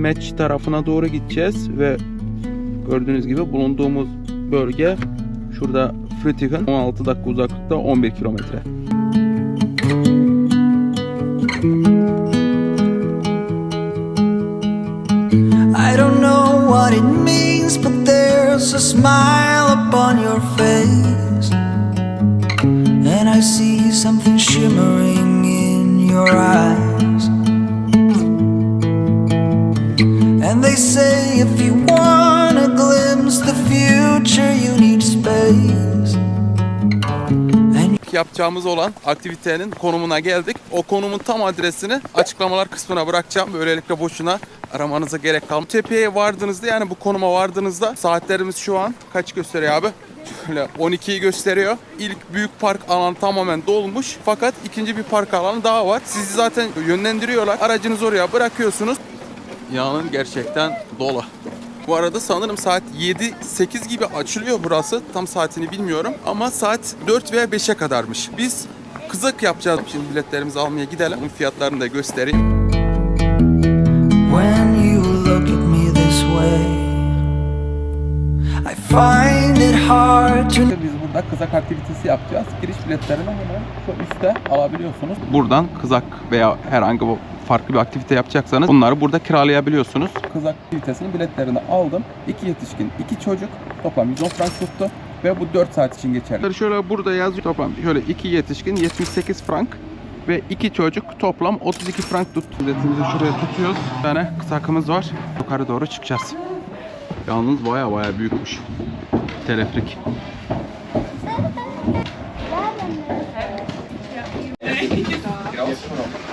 Match tarafına doğru gideceğiz ve gördüğünüz gibi bulunduğumuz bölge şurada Frutigen 16 dakika uzaklıkta 11 kilometre. I don't know what it means, but there's a smile upon your face. And I see something shimmering in your eyes. And they say if you want to glimpse the future, you need space. yapacağımız olan aktivitenin konumuna geldik. O konumun tam adresini açıklamalar kısmına bırakacağım. Böylelikle boşuna aramanıza gerek kalmıyor. Tepeye vardığınızda yani bu konuma vardığınızda saatlerimiz şu an kaç gösteriyor abi? Şöyle 12'yi gösteriyor. İlk büyük park alanı tamamen dolmuş. Fakat ikinci bir park alanı daha var. Sizi zaten yönlendiriyorlar. Aracınızı oraya bırakıyorsunuz. Yağının gerçekten dolu. Bu arada sanırım saat 7-8 gibi açılıyor burası. Tam saatini bilmiyorum. Ama saat 4 veya 5'e kadarmış. Biz kızak yapacağız. Şimdi biletlerimizi almaya gidelim. Onun fiyatlarını da göstereyim. When you look at me this way, I find it hard to Biz burada kızak aktivitesi yapacağız. Giriş biletlerini hemen şu üstte alabiliyorsunuz. Buradan kızak veya herhangi bir farklı bir aktivite yapacaksanız bunları burada kiralayabiliyorsunuz. Kızak aktivitesinin biletlerini aldım. İki yetişkin, iki çocuk toplam 110 frank tuttu ve bu 4 saat için geçerli. Şöyle burada yazıyor toplam şöyle iki yetişkin 78 frank ve iki çocuk toplam 32 frank tuttu. Biletimizi şuraya tutuyoruz. Bir tane kızakımız var. Yukarı doğru çıkacağız. Yalnız baya baya büyükmüş. Telefrik. Aber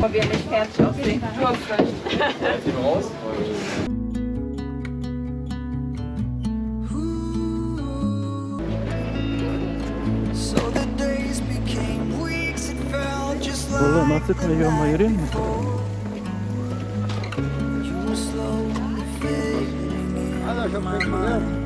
Powiemy świadczy o tej twórczości. Oğlum artık hayvan bayırıyor mu? Hadi çok.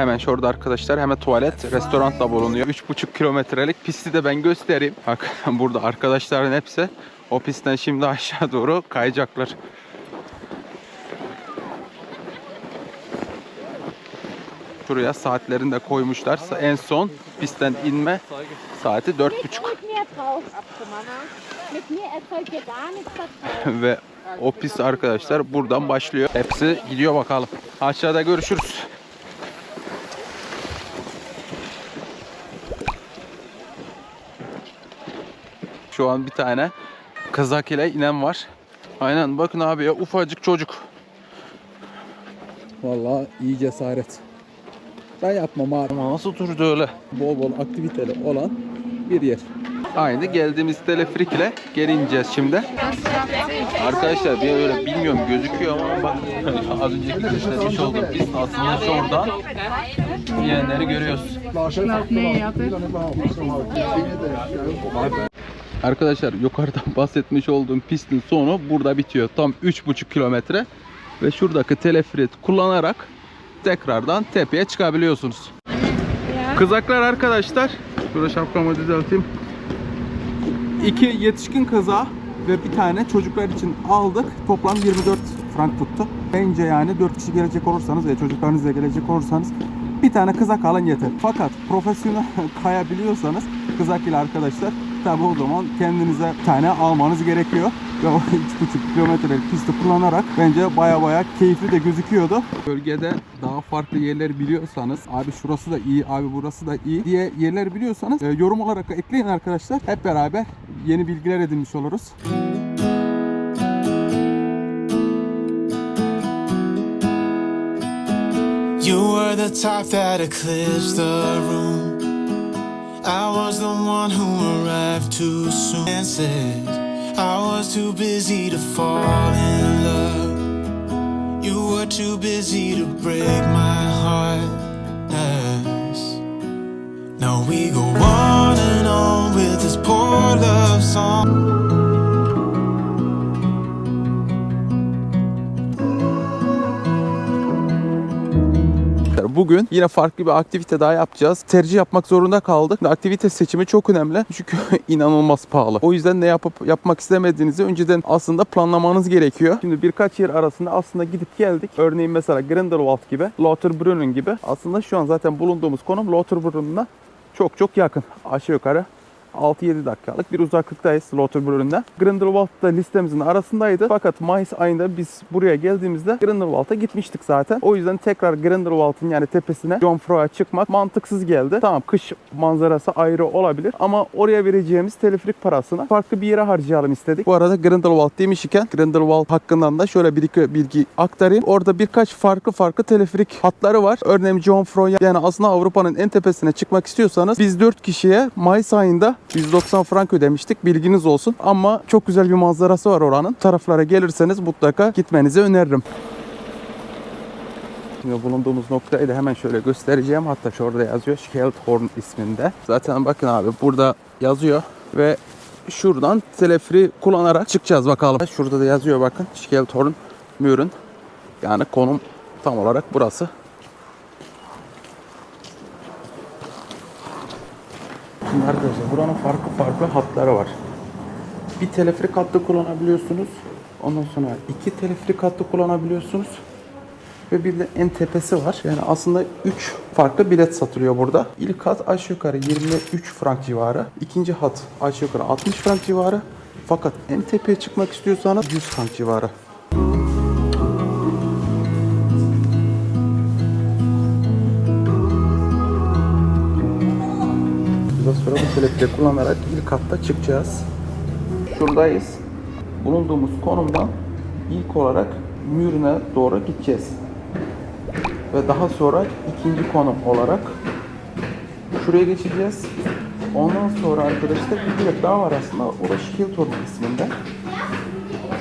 Hemen şurada arkadaşlar hemen tuvalet, restoran da bulunuyor. 3,5 kilometrelik pisti de ben göstereyim. Bak burada arkadaşların hepsi o pistten şimdi aşağı doğru kayacaklar. Şuraya saatlerini de koymuşlar. En son pistten inme saati 4,5 Mit mir drauf, Mama. Mit mir erzeugt ihr gar nichts Vertrauen. ve o pist arkadaşlar buradan başlıyor. Hepsi gidiyor bakalım. Aşağıda görüşürüz. Şu an bir tane kızak ile inen var. Aynen bakın abi ya ufacık çocuk. Vallahi iyi cesaret. Ben yapmam abi. Ama nasıl durdu öyle? Bol bol aktiviteli olan bir yer. Aynı geldiğimiz telefrik ile geri ineceğiz şimdi. Arkadaşlar bir öyle bilmiyorum gözüküyor ama bak az önceki göstermiş olduğum biz aslında şuradan diyenleri görüyoruz. Arkadaşlar yukarıdan bahsetmiş olduğum pistin sonu burada bitiyor. Tam 3,5 kilometre ve şuradaki telefrit kullanarak tekrardan tepeye çıkabiliyorsunuz. Kızaklar arkadaşlar. Şurada şapkamı düzelteyim. İki yetişkin kıza ve bir tane çocuklar için aldık. Toplam 24 frank tuttu. Bence yani 4 kişi gelecek olursanız ve çocuklarınızla gelecek olursanız bir tane kızak alın yeter. Fakat profesyonel kayabiliyorsanız kızak ile arkadaşlar tabi o zaman kendinize bir tane almanız gerekiyor. Ve o 3,5 kilometrelik pisti kullanarak bence baya baya keyifli de gözüküyordu. Bölgede daha farklı yerler biliyorsanız abi şurası da iyi, abi burası da iyi diye yerler biliyorsanız e, yorum olarak ekleyin arkadaşlar. Hep beraber yeni bilgiler edinmiş oluruz. You were the top that eclipsed the room. I was the one who arrived too soon and said I was too busy to fall in love. You were too busy to break my heart. Yes. Now we go on and on with this poor love song. Bugün yine farklı bir aktivite daha yapacağız. Tercih yapmak zorunda kaldık. Aktivite seçimi çok önemli. Çünkü inanılmaz pahalı. O yüzden ne yapıp yapmak istemediğinizi önceden aslında planlamanız gerekiyor. Şimdi birkaç yer arasında aslında gidip geldik. Örneğin mesela Grindelwald gibi, Lauterbrunnen gibi. Aslında şu an zaten bulunduğumuz konum Lauterbrunnen'a çok çok yakın. Aşağı yukarı 6-7 dakikalık bir uzaklıktayız Lauterbrunnen'den. Grindelwald da listemizin arasındaydı. Fakat Mayıs ayında biz buraya geldiğimizde Grindelwald'a gitmiştik zaten. O yüzden tekrar Grindelwald'ın yani tepesine Jomfru'ya çıkmak mantıksız geldi. Tamam kış manzarası ayrı olabilir ama oraya vereceğimiz teleferik parasını farklı bir yere harcayalım istedik. Bu arada Grindelwald demişken Grindelwald hakkından da şöyle bir iki bilgi aktarayım. Orada birkaç farklı farklı teleferik hatları var. Örneğin Jomfru'ya yani aslında Avrupa'nın en tepesine çıkmak istiyorsanız biz 4 kişiye Mayıs ayında 190 frank ödemiştik. Bilginiz olsun. Ama çok güzel bir manzarası var oranın. Taraflara gelirseniz mutlaka gitmenizi öneririm. Şimdi bulunduğumuz noktayı da hemen şöyle göstereceğim. Hatta şurada yazıyor Skelthorn isminde. Zaten bakın abi burada yazıyor ve şuradan teleferi kullanarak çıkacağız bakalım. Şurada da yazıyor bakın Skelthorn Mürün. Yani konum tam olarak burası. Şimdi arkadaşlar buranın farklı farklı hatları var. Bir teleferik hattı kullanabiliyorsunuz. Ondan sonra iki teleferik hattı kullanabiliyorsunuz. Ve bir de en tepesi var. Yani aslında 3 farklı bilet satılıyor burada. İlk hat aşağı yukarı 23 frank civarı. İkinci hat aşağı yukarı 60 frank civarı. Fakat en tepeye çıkmak istiyorsanız 100 frank civarı. Teleferik kullanarak ilk hatta çıkacağız. Şuradayız. Bulunduğumuz konumdan ilk olarak Mürne doğru gideceğiz. Ve daha sonra ikinci konum olarak şuraya geçeceğiz. Ondan sonra arkadaşlar bir bilet daha var aslında. O da Skiltorn isminde.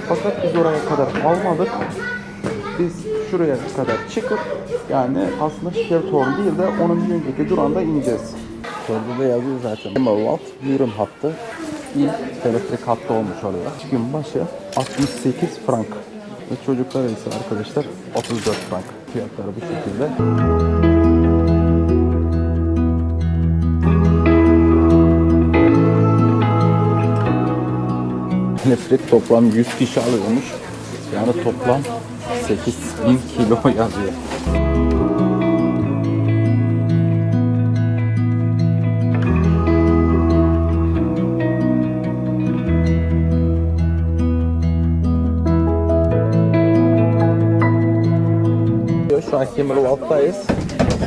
Fakat biz oraya kadar almadık. Biz şuraya kadar çıkıp yani aslında Skiltorn değil de onun bir önceki durağında ineceğiz. Orada da yazıyor zaten. Emerald Müren hattı ilk teleferik hattı olmuş oluyor. Gün başı 68 frank. Ve çocuklar ise arkadaşlar 34 frank. Fiyatları bu şekilde. Teleferik toplam 100 kişi alıyormuş. Yani toplam 8000 kilo yazıyor. An Kemerwald'dayız.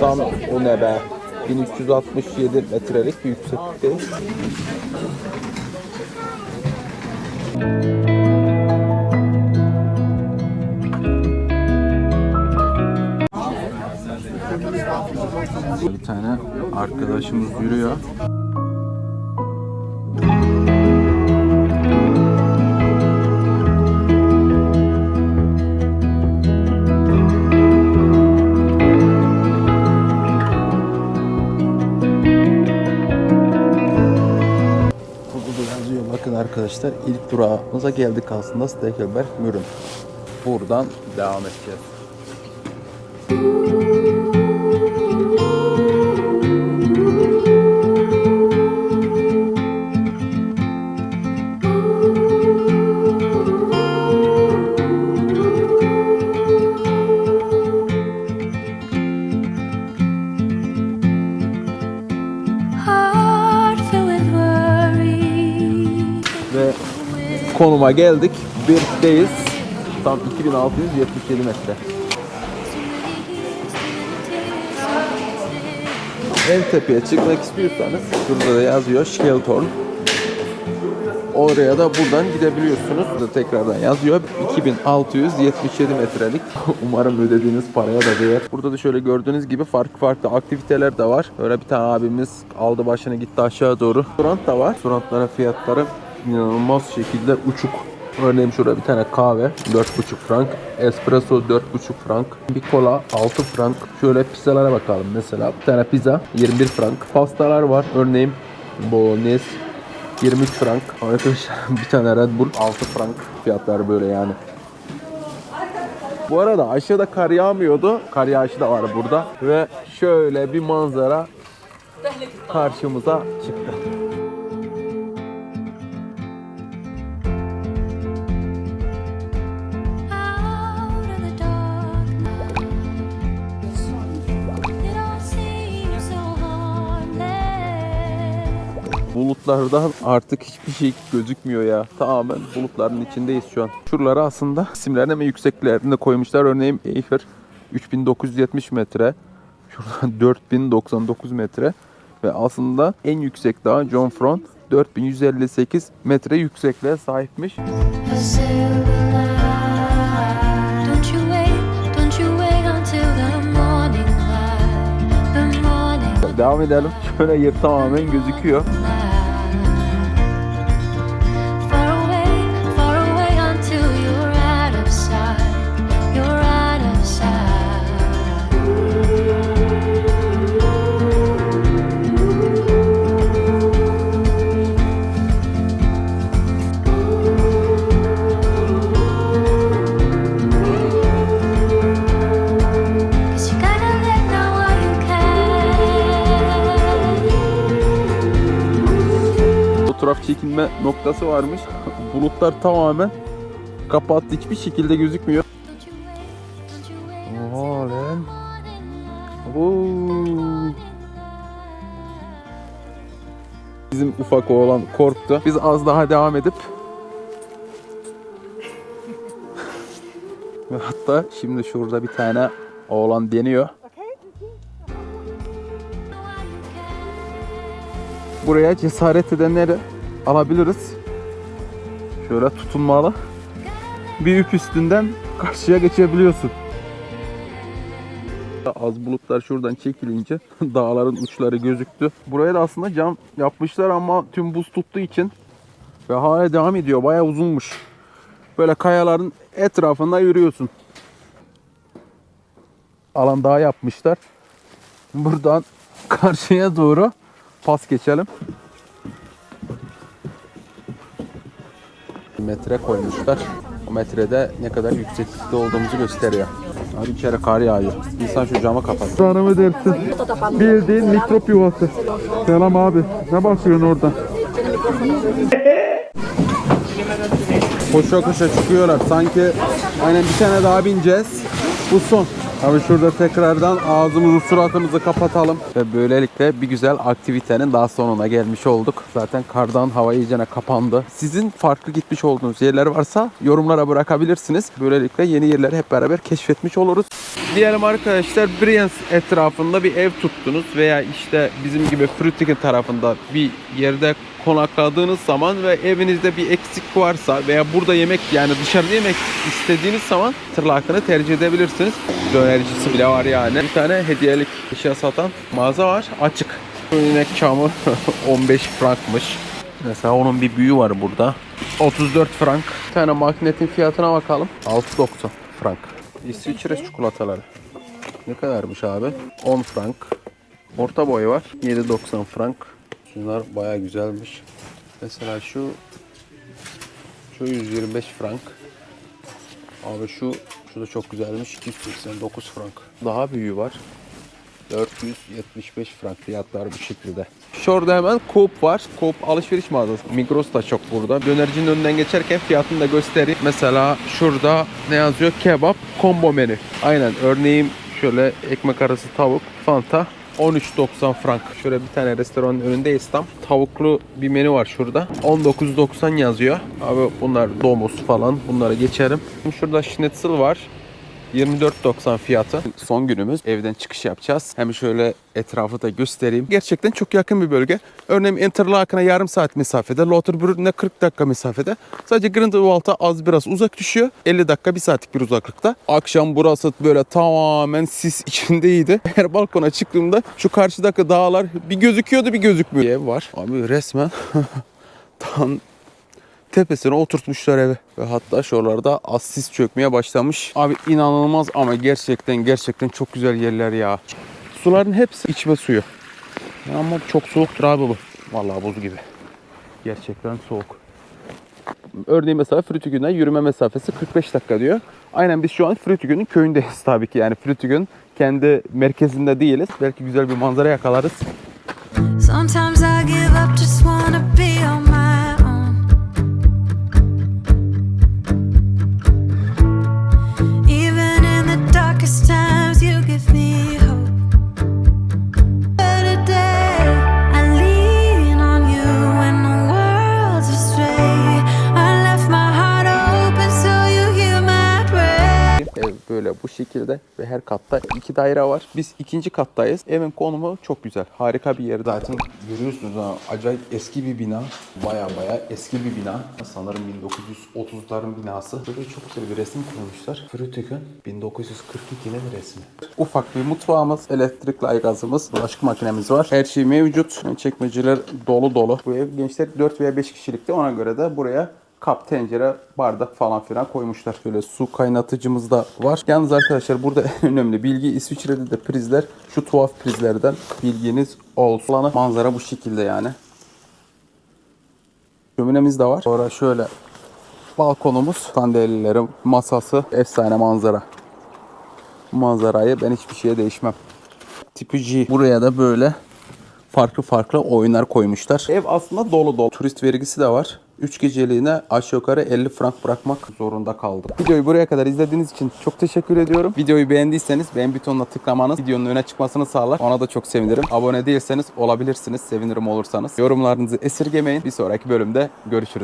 Tam o ne be? 1367 metrelik bir yükseklikteyiz. Bir tane arkadaşımız yürüyor. Arkadaşlar ilk durağımıza geldik aslında Stekelberg Mürün. Buradan devam edeceğiz. Konuma geldik. Birlikteyiz. Tam 2677 metre. En tepeye çıkmak istiyorsanız şurada da yazıyor Skeltorn. Oraya da buradan gidebiliyorsunuz. Burada tekrardan yazıyor. 2677 metrelik. Umarım ödediğiniz paraya da değer. Burada da şöyle gördüğünüz gibi farklı farklı aktiviteler de var. Öyle bir tane abimiz aldı başını gitti aşağı doğru. Restoran da var. Restoranların fiyatları inanılmaz şekilde uçuk. Örneğin şurada bir tane kahve 4,5 frank, espresso 4,5 frank, bir kola 6 frank. Şöyle pizzalara bakalım mesela. Bir tane pizza 21 frank. Pastalar var. Örneğin bolognese 23 frank. Arkadaşlar bir tane Red Bull 6 frank. Fiyatları böyle yani. Bu arada aşağıda kar yağmıyordu. Kar yağışı da var burada. Ve şöyle bir manzara karşımıza çıktı. Bulutlardan artık hiçbir şey gözükmüyor ya. Tamamen bulutların içindeyiz şu an. Şuralara aslında isimlerini ve yükseklerini koymuşlar. Örneğin Eyfel 3970 metre. Şuradan 4099 metre. Ve aslında en yüksek dağ John Front 4158 metre yüksekliğe sahipmiş. Devam edelim. Şöyle yer gözüküyor. Fotoğraf çekilme noktası varmış. Bulutlar tamamen kapattı. Hiçbir şekilde gözükmüyor. Oha lan. Bizim ufak oğlan korktu. Biz az daha devam edip Ve hatta şimdi şurada bir tane oğlan deniyor. Buraya cesaret edenleri alabiliriz. Şöyle tutunmalı. Bir üp üstünden karşıya geçebiliyorsun. Az bulutlar şuradan çekilince dağların uçları gözüktü. Buraya da aslında cam yapmışlar ama tüm buz tuttuğu için ve hala devam ediyor. Bayağı uzunmuş. Böyle kayaların etrafında yürüyorsun. Alan daha yapmışlar. Buradan karşıya doğru pas geçelim. Metre koymuşlar. O metrede ne kadar yükseklikte olduğumuzu gösteriyor. Abi içeri kar yağıyor. İnsan şu camı kapat. Tanrımı dersin. Bildiğin mikrop yuvası. Selam abi. Ne bakıyorsun orada? Koşa koşa çıkıyorlar. Sanki aynen bir tane daha bineceğiz. Bu son. Abi şurada tekrardan ağzımızı suratımızı kapatalım. Ve böylelikle bir güzel aktivitenin daha sonuna gelmiş olduk. Zaten kardan hava iyicene kapandı. Sizin farklı gitmiş olduğunuz yerler varsa yorumlara bırakabilirsiniz. Böylelikle yeni yerleri hep beraber keşfetmiş oluruz. Diyelim arkadaşlar Brienz etrafında bir ev tuttunuz veya işte bizim gibi Frutigen tarafında bir yerde konakladığınız zaman ve evinizde bir eksik varsa veya burada yemek yani dışarıda yemek istediğiniz zaman tırlakını tercih edebilirsiniz. Dönercisi bile var yani. Bir tane hediyelik eşya satan mağaza var. Açık. Şu inek çamı 15 frankmış. Mesela onun bir büyüğü var burada. 34 frank. Bir tane magnetin fiyatına bakalım. 6.90 frank. İsviçre çikolataları. Ne kadarmış abi? 10 frank. Orta boy var. 7.90 frank. Şunlar baya güzelmiş. Mesela şu şu 125 frank. Abi şu şu da çok güzelmiş. 289 frank. Daha büyüğü var. 475 frank fiyatlar bu şekilde. Şurada hemen Coop var. Coop alışveriş mağazası. Migros da çok burada. Dönercinin önünden geçerken fiyatını da göstereyim. Mesela şurada ne yazıyor? Kebap combo menü. Aynen örneğin şöyle ekmek arası tavuk, fanta 13.90 frank. Şöyle bir tane restoranın önündeyiz tam. Tavuklu bir menü var şurada. 19.90 yazıyor. Abi bunlar domuz falan. Bunları geçerim. Şurada schnitzel var. 24.90 fiyatı. Son günümüz. Evden çıkış yapacağız. Hem şöyle etrafı da göstereyim. Gerçekten çok yakın bir bölge. Örneğin Interlaken'a yarım saat mesafede. Lauterbrunne 40 dakika mesafede. Sadece Grindelwald'a az biraz uzak düşüyor. 50 dakika bir saatlik bir uzaklıkta. Akşam burası böyle tamamen sis içindeydi. Her balkona çıktığımda şu karşıdaki dağlar bir gözüküyordu bir gözükmüyor. Ev var. Abi resmen tam tepesine oturtmuşlar evi. Ve hatta şuralarda az sis çökmeye başlamış. Abi inanılmaz ama gerçekten gerçekten çok güzel yerler ya. Suların hepsi içme suyu. Ama çok soğuktur abi bu. Vallahi buz gibi. Gerçekten soğuk. Örneğin mesela Frütügün'den yürüme mesafesi 45 dakika diyor. Aynen biz şu an Frütügün'ün köyündeyiz tabii ki. Yani Frütügün kendi merkezinde değiliz. Belki güzel bir manzara yakalarız. Sometimes I give up, just wanna be on my şekilde ve her katta iki daire var. Biz ikinci kattayız. Evin konumu çok güzel. Harika bir yer zaten. Görüyorsunuz ha acayip eski bir bina. Baya baya eski bir bina. Sanırım 1930'ların binası. Böyle çok güzel bir resim koymuşlar. Frütük'ün 1942'nin resmi. Ufak bir mutfağımız, elektrikli aygazımız, bulaşık makinemiz var. Her şey mevcut. Çekmeceler dolu dolu. Bu ev gençler 4 veya 5 kişilikti. Ona göre de buraya kap, tencere, bardak falan filan koymuşlar. Şöyle su kaynatıcımız da var. Yalnız arkadaşlar burada en önemli bilgi İsviçre'de de prizler şu tuhaf prizlerden bilginiz olsun. Manzara bu şekilde yani. Şöminemiz de var. Sonra şöyle balkonumuz, sandalyeleri, masası, efsane manzara. Manzarayı ben hiçbir şeye değişmem. Tipi G. Buraya da böyle farklı farklı oyunlar koymuşlar. Ev aslında dolu dolu. Turist vergisi de var. 3 geceliğine aşağı yukarı 50 frank bırakmak zorunda kaldım. Videoyu buraya kadar izlediğiniz için çok teşekkür ediyorum. Videoyu beğendiyseniz beğen butonuna tıklamanız videonun öne çıkmasını sağlar. Ona da çok sevinirim. Abone değilseniz olabilirsiniz. Sevinirim olursanız. Yorumlarınızı esirgemeyin. Bir sonraki bölümde görüşürüz.